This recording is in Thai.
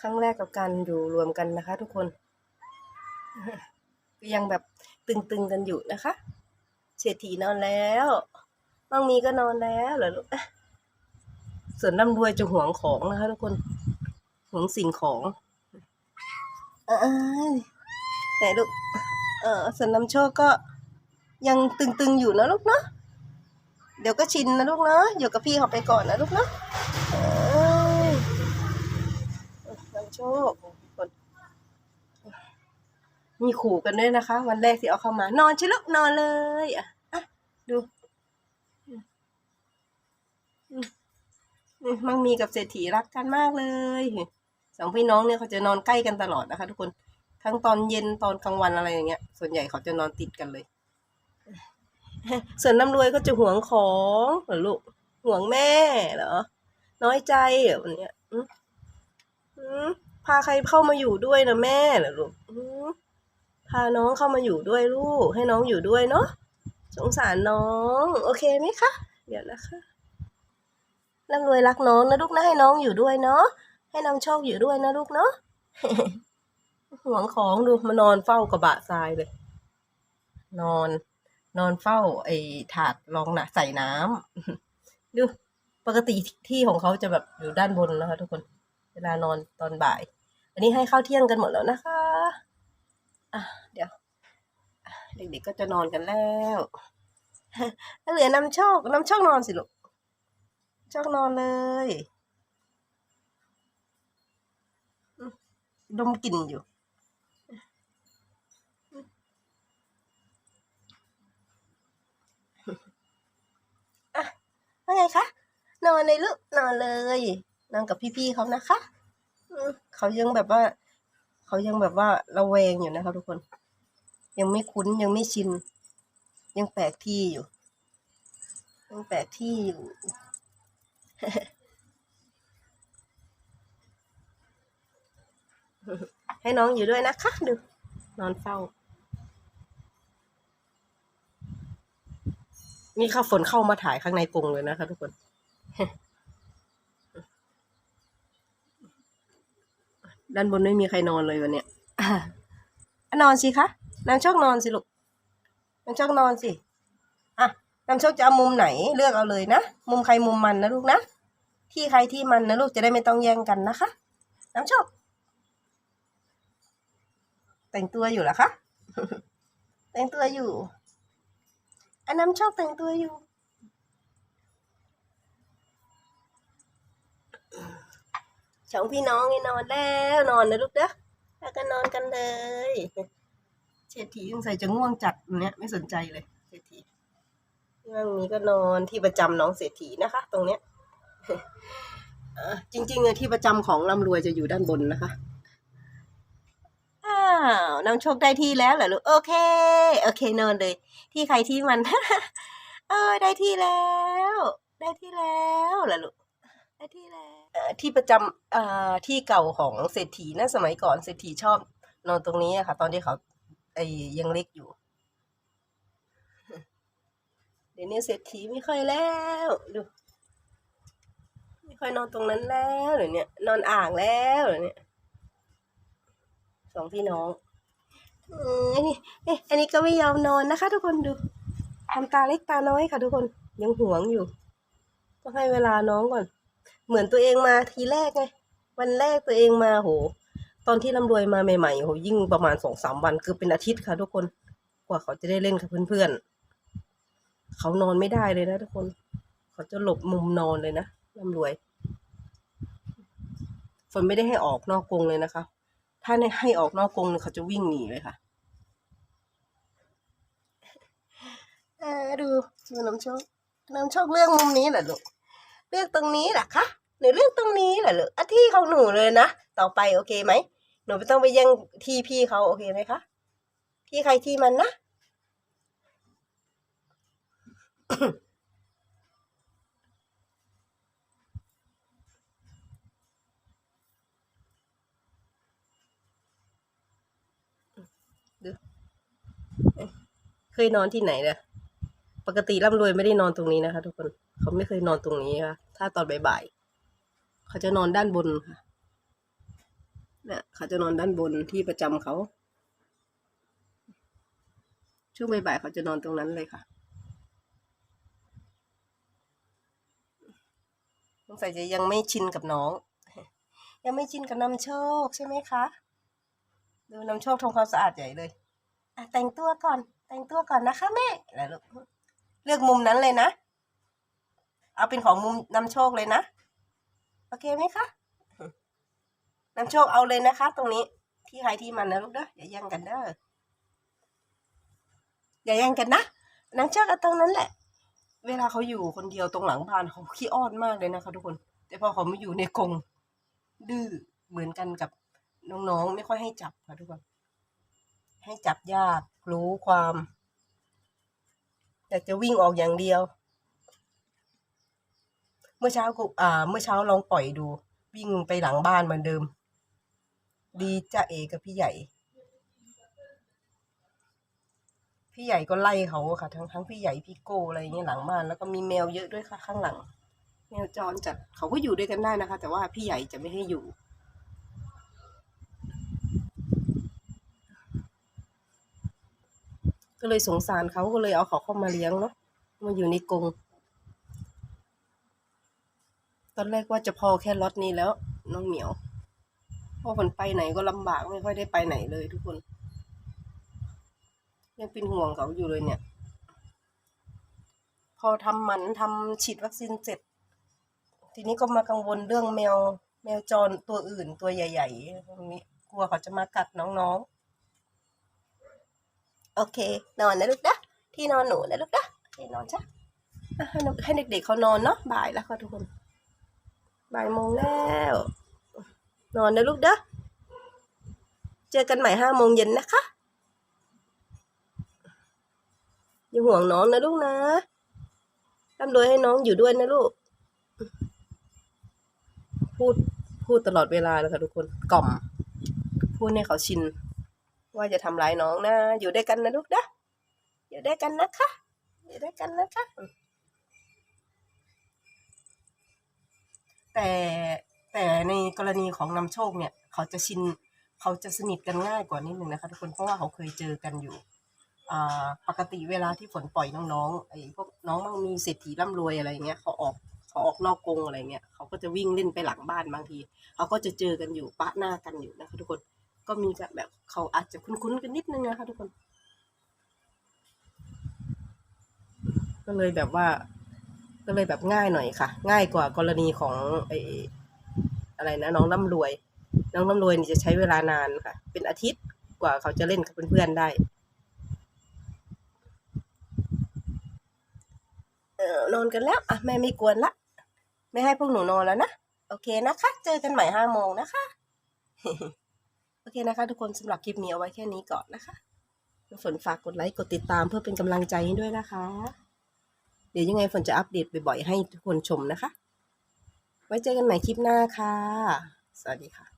ครั้งแรกกับการอยู่รวมกันนะคะ ทุกคน ยังแบบตึงๆกันอยู่นะคะ เศรษฐีนอนแล้วบางมีก็นอนแล้วเหรอลูกส่วนร่ำรวยจะหวงของนะคะ ทุกคนหวงสิ่งของอแต่ลูกเออส่วนน้ำโชคก็ยังตึงๆอยู่นะลูกเนาะเดี๋ยวก็ชินนะลูกเนาะอยู่กับพี่เขาไปก่อนนะลูกเนาะเอ้ยน้ำ โชคคนมีขู่กันด้วยนะคะ วันแรกที่เอาเข้ามานอนชิลูกนอนเลยอะอะดูมังมีกับเศรษฐีรักกันมากเลยสองพี่น้องเนี่ยเขาจะนอนใกล้กันตลอดนะคะ ทุกคนทั้งตอนเย็นตอนกลางวันอะไรอย่างเงี้ย ส่วนใหญ่เขาจะนอนติดกันเลย ส่วนน้ำรวยก็จะหวงของเหรอลูกหวงแม่เหรอน้อยใจเหรอวันเนี้ยอืมอืม พาใครเข้ามาอยู่ด้วยนะแม่เหรอลูกพาน้องเข้ามาอยู่ด้วยลูก ให้น้องอยู่ด้วยเนาะสงสารน้อง โอเคไหมคะ เดี๋ยวนะคะร่ำรวยรักน้องนะลูกนะให้น้องอยู่ด้วยเนาะให้น้องโชคอยู่ด้วยนะลูกเนาะห่วงของดูมานอนเฝ้ากระบะทรายเลย นอน นอนเฝ้า ไอ้ถาดรองน่ะใส่น้ำดูปกติที่ของเขาจะแบบอยู่ด้านบนนะคะทุกคน เวลานอนตอนบ่าย อันนี้ให้ข้าวเที่ยงกันหมดแล้วนะคะอะเดี๋ยว เด็กๆก็จะนอนกันแล้วเหลือน้ำโชคน้ำโชคนอนสิลูกโชคนอนเลยดมกลิ่นอยู่อะว่าไงคะ นอนเลยลูกนอนเลย นอนกับพี่ๆเขานะคะ เขายังแบบว่า เขายังแบบว่าระแวงอยู่นะคะทุกคน ยังไม่คุ้นยังไม่ชิน ยังแปลกที่อยู่ ยังแปลกที่อยู่ให้น้องอยู่ด้วยนะคะดูนอนเฝ้า นี่ข้าฝนเข้ามาถ่ายข้างในกรงเลยนะคะทุกคน ด้านบนไม่มีใครนอนเลยวันเนี้ยนอนสิคะน้ำโชคนอนสิลูกน้ำโชคนอนสิอะน้ำโชคจะเอามุมไหนเลือกเอาเลยนะมุมใครมุมมันนะลูกนะที่ใครที่มันนะลูกจะได้ไม่ต้องแย่งกันนะคะ น้ำโชคแต่งตัวอยู่หรอคะแต่งตัวอยู่อันน้ำโชคแต่งตัวอยู่ สองพี่น้องนี่นอนแล้วนอนนะลูกเด้อแล้วก็นอนกันเลยเศรษฐียังใส่จะง่วงจัดเนี่ยไม่สนใจเลยเศรษฐีเรื่องนี้ก็นอนที่ประจำน้องเศรษฐีนะคะ ตรงเนี้ยอจริงๆอะที่ประจำของร่ำรวยจะอยู่ด้านบนนะคะอ้าวน้ำโชคได้ที่แล้วเหรอลูกโอเค โอเคนอนเลย ที่ใครที่มัน เออได้ที่แล้ว ได้ที่แล้วเหรอลูก ได้ที่แล้วเอ่อ ที่ประจำที่เก่าของเศรษฐีนะสมัยก่อนเศรษฐีชอบนอนตรงนี้ค่ะ ตอนที่เขาไอ้ยังเล็กอยู่ เดี๋ยวนี้เศรษฐีไม่ค่อยแล้วดูไม่ค่อยนอนตรงนั้นแล้วเดี๋ยวนี้นอนอ่างแล้วเดี๋ยวนี้สองพี่น้องเอออันนี้อันนี้ก็ไม่ยอมนอนนะคะ ทุกคนดูทำตาเล็กตาน้อยค่ะ ทุกคนยังหวงอยู่ต้องให้เวลาน้องก่อน เหมือนตัวเองมาทีแรกไงวันแรกตัวเองมาโห ตอนที่ร่ำรวยมาใหม่ๆโหยิ่งประมาณสองสามวันคือเป็นอาทิตย์ค่ะทุกคนกว่าเขาจะได้เล่นกับเพื่อนๆเขานอนไม่ได้เลยนะทุกคน เขาจะหลบมุมนอนเลยนะร่ำรวยฝนไม่ได้ให้ออกนอกกรงเลยนะคะ ถ้าให้ออกนอกกรงเขาจะวิ่งหนีเลยค่ะดูดูน้ำโชคน้ำโชคเลือกมุมนี้เหรอลูกเลือกตรงนี้เหรอคะ หนูเลือกตรงนี้เหรอลูกอะที่ของหนูเลยนะ ต่อไปโอเคไหม หนูไม่ต้องไปแย่งที่พี่เขาโอเคไหมคะ ที่ใครที่มันนะดูเอ๊ะเคยนอนที่ไหนเนี่ยปกติร่ำรวยไม่ได้นอนตรงนี้นะคะ ทุกคน เขาไม่เคยนอนตรงนี้ค่ะ ถ้าตอนบ่ายๆ เขาจะนอนด้านบนค่ะเนี่ยเขาจะนอนด้านบนที่ประจำเขา ช่วงบ่ายๆเขาจะนอนตรงนั้นเลยค่ะสงสัยจะยังไม่ชินกับน้อง ยังไม่ชินกับน้ำโชคใช่ไหมคะ ดูน้ำโชคทำความสะอาดใหญ่เลยอะแต่งตัวก่อน แต่งตัวก่อนนะคะแม่แล้วลูกเลือกมุมนั้นเลยนะ เอาเป็นของมุมนำโชคเลยนะ โอเคไหมคะน้ำโชคเอาเลยนะคะ ตรงนี้ที่ใครที่มันนะลูกเด้ออย่าแย่งกันเด้ออย่าแย่งกันนะนำโชคเอาตรงนั้นแหละ เวลาเขาอยู่คนเดียวตรงหลังบ้านเขาขี้อ้อนมากเลยนะคะทุกคน แต่พอเขามาอยู่ในกรงดื้อเหมือนกันกับน้องๆไม่ค่อยให้จับค่ะทุกคนให้จับยากรู้ความอยากจะวิ่งออกอย่างเดียว เมื่อเช้ากูอ่า เมื่อเช้าลองปล่อยดู วิ่งไปหลังบ้านเหมือนเดิม ดีจ้าเอกับพี่ใหญ่ พี่ใหญ่ก็ไล่เขาค่ะ ทั้งทั้งพี่ใหญ่พี่โก้อะไรอย่างเงี้ยหลังบ้านแล้วก็มีแมวเยอะด้วยค่ะ ข้างหลัง แมวจรจัดเขาก็อยู่ด้วยกันได้นะคะ แต่ว่าพี่ใหญ่จะไม่ให้อยู่ก็เลยสงสารเขาก็เลยเอาเขาเข้ามาเลี้ยงเนาะมาอยู่ในกรง ตอนแรกว่าจะพอแค่ล็อตนี้แล้วน้องเหมียวเพราะคนไปไหนก็ลำบากไม่ค่อยได้ไปไหนเลยทุกคน ยังเป็นห่วงเขาอยู่เลยเนี่ย พอทำหมันทำฉีดวัคซีนเสร็จ ทีนี้ก็มากังวลเรื่องแมว แมวจรตัวอื่นตัวใหญ่ๆตรงนี้กลัวเขาจะมากัดน้องๆ โอเค นอนนะลูกนะที่นอนหนูนะลูกนะโอเคนอนจ้ะให้น้องให้เด็กๆเขานอนเนาะบ่ายแล้วค่ะทุกคน บ่ายโมงแล้ว นอนนะลูกเด้อเจอกันใหม่ห้าโมงเย็นนะคะอย่าห่วงน้องนะลูกนะร่ำรวยให้น้องอยู่ด้วยนะลูก พูดพูดตลอดเวลาเลยค่ะทุกคนกล่อม พูดให้เขาชิน ว่าจะทำร้ายน้องนะ อยู่ด้วยกันนะลูกนะอยู่ด้วยกันนะคะ อยู่ด้วยกันนะคะ แต่แต่ในกรณีของนำโชคเนี่ย เขาจะชินเขาจะสนิทกันง่ายกว่านิดนึงนะคะทุกคนเพราะว่าเขาเคยเจอกันอยู่อ่าปกติเวลาที่ฝนปล่อยน้องๆไอ้พวกน้องมั่งมีเศรษฐีร่ำรวยอะไรเงี้ยเขาออกเขาออกนอกกรงอะไรเงี้ยเขาก็จะวิ่งเล่นไปหลังบ้านบางทีเขาก็จะเจอกันอยู่ปะหน้ากันอยู่นะคะทุกคนก็มีแบบแบบเขาอาจจะคุ้นๆกันนิดนึงนะคะทุกคน ก็เลยแบบว่า ก็เลยแบบง่ายหน่อยค่ะ ง่ายกว่ากรณีของไออะไรนะน้องร่ำรวย น้องร่ำรวยนี่จะใช้เวลานานค่ะ เป็นอาทิตย์กว่าเขาจะเล่นกับเพื่อนๆได้เออนอนกันแล้วอะแม่ไม่กวนละไม่ให้พวกหนูนอนแล้วนะโอเคนะคะ เจอกันใหม่ห้าโมงนะคะ โอเคนะคะ ทุกคนสำหรับคลิปนี้เอาไว้แค่นี้ก่อนนะคะฝนฝากกดไลค์กดติดตามเพื่อเป็นกำลังใจให้ด้วยนะคะ ดี๋ยวยังไงฝนจะอัปเดตบ่อยๆให้ทุกคนชมนะคะ ไว้เจอกันใหม่คลิปหน้าค่ะ สวัสดีค่ะ